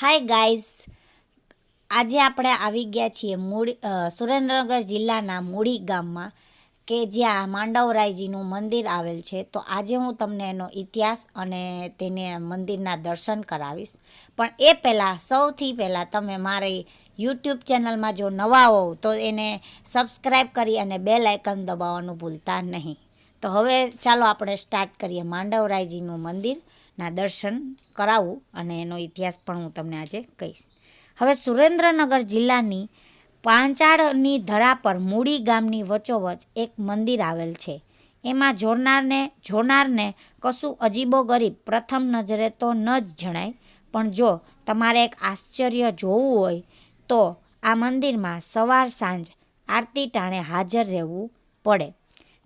Hi guys આજે આપણે આવી ગયા છીએ મૂળી સુરેન્દ્રનગર જિલ્લાના મૂળી ગામમાં કે જ્યાં માંડવરાયજીનું મંદિર આવેલ છે. તો આજે હું તમને એનો ઇતિહાસ અને તેને મંદિરના દર્શન કરાવીશ. પણ એ પહેલાં, સૌથી પહેલાં તમે મારી યુટ્યુબ ચેનલમાં જો નવા હોવ તો એને સબસ્ક્રાઈબ કરી અને બેલ આઇકન દબાવવાનું ભૂલતા નહીં. તો હવે ચાલો આપણે સ્ટાર્ટ કરીએ માંડવરાયજીનું મંદિરના દર્શન કરાવું અને એનો ઇતિહાસ પણ હું તમને આજે કહીશ. હવે સુરેન્દ્રનગર જિલ્લાની પાંચાળની ધરા પર મૂડી ગામની વચ્ચોવચ એક મંદિર આવેલ છે. એમાં જોનારને જોનારને કશું અજીબો ગરીબ પ્રથમ નજરે તો ન જ જણાય, પણ જો તમારે એક આશ્ચર્ય જોવું હોય તો આ મંદિરમાં સવાર સાંજ આરતી ટાણે હાજર રહેવું પડે.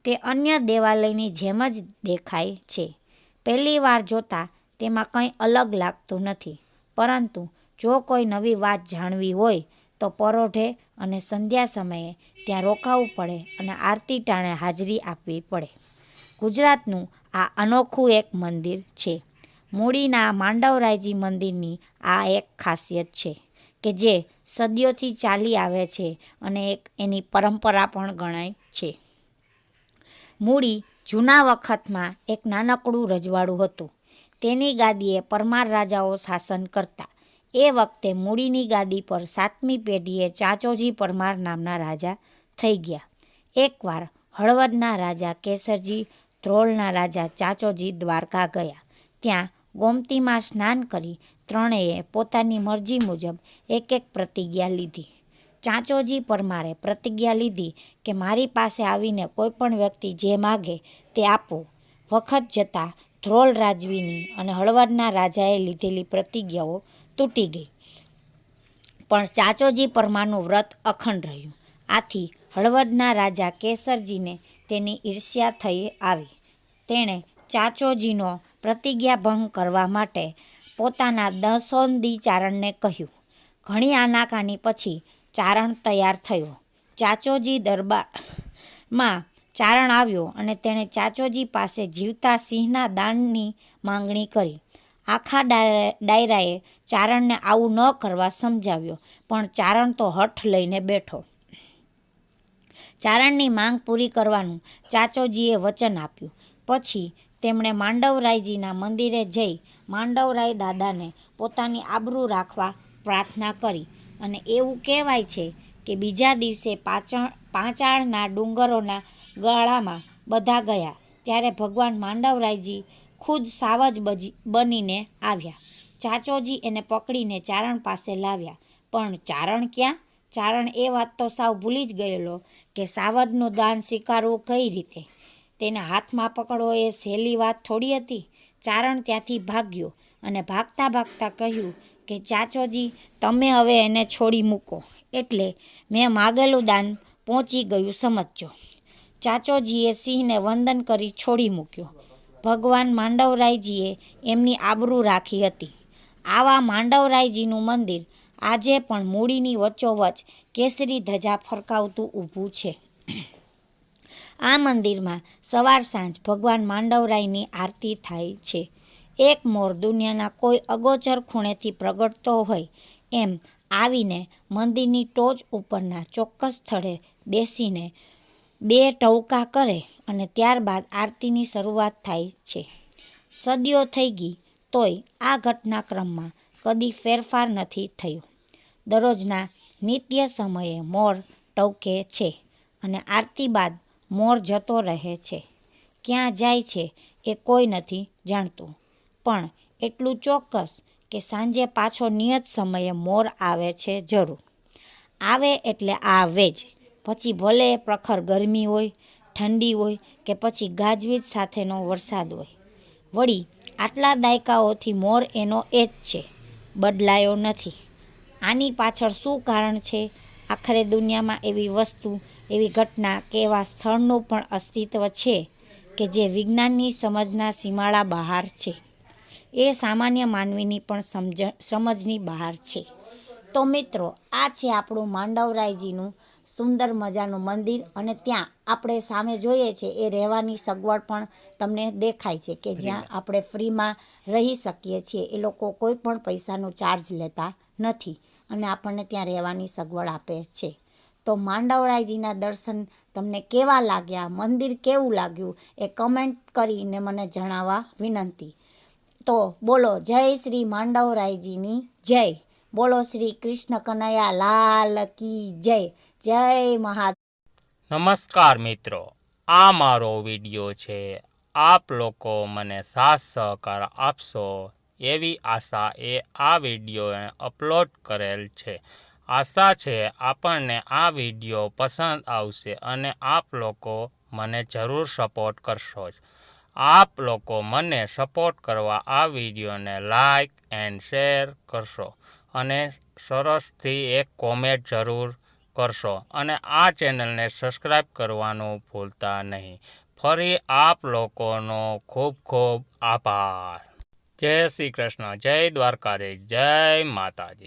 તે અન્ય દેવાલયની જેમ જ દેખાય છે. પહેલી વાર જોતાં તેમાં કંઈ અલગ લાગતું નથી. પરંતુ જો કોઈ નવી વાત જાણવી હોય, તો પરોઢે અને સંધ્યા સમયે ત્યાં રોકાવું પડે અને આરતી ટાણે હાજરી આપવી પડે. ગુજરાતનું આ અનોખું એક મંદિર છે. મૂડીના માંડવરાયજી મંદિરની આ એક ખાસિયત છે કે જે સદીઓથી ચાલી આવે છે અને એક એની પરંપરા પણ ગણાય છે. મૂડી જૂના વખતમાં એક નાનકડું રજવાડું હતું. તેની ગાદીએ પરમાર રાજાઓ શાસન કરતા. એ વખતે મૂડીની ગાદી પર સાતમી પેઢીએ ચાચોજી પરમાર નામના રાજા થઈ ગયા. એકવાર હળવદના રાજા કેસરજી, ધ્રોલના રાજા ચાચોજી દ્વારકા ગયા. ત્યાં ગોમતીમાં સ્નાન કરી ત્રણેય પોતાની મરજી મુજબ એક એક પ્રતિજ્ઞા લીધી. ચાચોજી પરમારે પ્રતિજ્ઞા લીધી કે મારી પાસે આવીને કોઈ પણ વ્યક્તિ જે માગે તે આપો. વખત જતાં ધ્રોલ રાજવીની અને હળવદના રાજાએ લીધેલી પ્રતિજ્ઞાઓ તૂટી ગઈ. પણ ચાચોજી પરમાનું વ્રત અખંડ રહ્યું. આથી હળવદના રાજા કેસરજીને તેની ઈર્ષ્યા થઈ આવી. તેણે ચાચોજીનો પ્રતિજ્ઞાભંગ કરવા માટે પોતાના દસોંદી ચારણને કહ્યું. ઘણી આનાકાની પછી ચારણ તૈયાર થયો. ચાચોજી દરબારમાં ચારણ આવ્યો અને તેણે ચાચોજી પાસે જીવતા સિંહના દાનની માંગણી કરી. આખા ડાયરાએ ચારણને આવું ન કરવા સમજાવ્યો, પણ ચારણ તો હઠ લઈને બેઠો. ચારણની માંગ પૂરી કરવાનું ચાચોજીએ વચન આપ્યું. પછી તેમણે માંડવરાયજીના મંદિરે જઈ માંડવરાય દાદાને પોતાની આબરૂ રાખવા પ્રાર્થના કરી. અને એવું કહેવાય છે કે બીજા દિવસે પાચણ, પાંચાળના ડુંગરોના ગાળામાં બધા ગયા, ત્યારે ભગવાન માંડવરાયજી ખુદ સાવજ બજી, બનીને આવ્યા. ચાચોજી એને પકડીને ચારણ પાસે લાવ્યા. પણ ચારણ ક્યાં? ચારણ એ વાત તો સાવ ભૂલી જ ગયેલો કે સાવજનું દાન સ્વીકારવું કઈ રીતે? તેને હાથમાં પકડવો એ સહેલી વાત થોડી હતી. ચારણ ત્યાંથી ભાગ્યો અને ભાગતા ભાગતા કહ્યું કે ચાચોજી, તમે હવે એને છોડી મૂકો. એટલે મેં માગેલું દાન પહોંચી ગયું, સમજજો. ચાચોજીએ સિંહને વંદન કરી છોડી મૂક્યો. ભગવાન માંડવરાયજીએ એમની આબરૂ રાખી હતી. આવા માંડવરાયજીનું મંદિર આજે પણ મૂડીની વચ્ચોવચ કેસરી ધજા ફરકાવતું ઊભું છે. આ મંદિરમાં સવાર સાંજ ભગવાન માંડવરાયની આરતી થાય છે. એક મોર દુનિયાના કોઈ અગોચર ખૂણેથી પ્રગટતો હોય એમ આવીને મંદિરની ટોચ ઉપરના ચોક્કસ સ્થળે બેસીને બે ટવકા કરે અને ત્યારબાદ આરતીની શરૂઆત થાય છે. સદીઓ થઈ ગઈ તોય આ ઘટનાક્રમમાં કદી ફેરફાર નથી થયો. દરરોજના નિત્ય સમયે મોર ટવકે છે અને આરતી બાદ મોર જતો રહે છે. ક્યાં જાય છે એ કોઈ નથી જાણતું. પણ એટલું ચોક્કસ કે સાંજે પાછો નિયત સમયે મોર આવે છે જરૂર. આવે એટલે આવે જ. પછી ભલે પ્રખર ગરમી હોય, ઠંડી હોય કે પછી ગાજવીજ સાથેનો વરસાદ હોય. વળી આટલા દાયકાઓથી મોર એનો એ જ છે. બદલાયો નથી. આની પાછળ શું કારણ છે? આખરે દુનિયામાં એવી વસ્તુ, એવી ઘટના કે એવા સ્થળનું પણ અસ્તિત્વ છે કે જે વિજ્ઞાનની સમજના સીમાડા બહાર છે. એ સામાન્ય માનવીની પણ સમજ સમજની બહાર છે. તો મિત્રો આ છે આપણું માંડવરાયજીનું સુંદર મજાનું મંદિર અને ત્યાં આપણે સામે જોઈએ છે એ રહેવાની સગવડ પણ તમને દેખાય છે કે જ્યાં આપણે ફ્રીમાં રહી શકીએ છીએ. એ લોકો કોઈ પણ પૈસાનો ચાર્જ લેતા નથી અને આપણને ત્યાં રહેવાની સગવડ આપે છે. તો માંડવરાયજીના દર્શન તમને કેવા લાગ્યા? મંદિર કેવું લાગ્યું? એ કમેન્ટ કરીને મને જણાવવા વિનંતી. તો બોલો, જય શ્રી માંડવરાયજીની જય. બોલો શ્રી કૃષ્ણ કનૈયા લાલ કી જય. જય મહા નમસ્કાર મિત્રો, આ મારો વીડિયો છે. આપ લોકો મને સાથ સહકાર આપશો એવી આશા એ આ વીડિયો અપલોડ કરેલ છે. આશા છે આપણને આ વીડિયો પસંદ આવશે અને આપ લોકો મને જરૂર સપોર્ટ કરશો જ. આપ લોકો મને સપોર્ટ કરવા આ વિડીયોને લાઈક એન્ડ શેર કરશો અને સરસથી એક કોમેન્ટ જરૂર કરશો અને આ ચેનલને સબસ્ક્રાઈબ કરવાનું ભૂલતા નહીં. ફરી આપ લોકોનો ખૂબ ખૂબ આભાર. જય શ્રી કૃષ્ણ. જય દ્વારકાધીશ. જય માતાજી.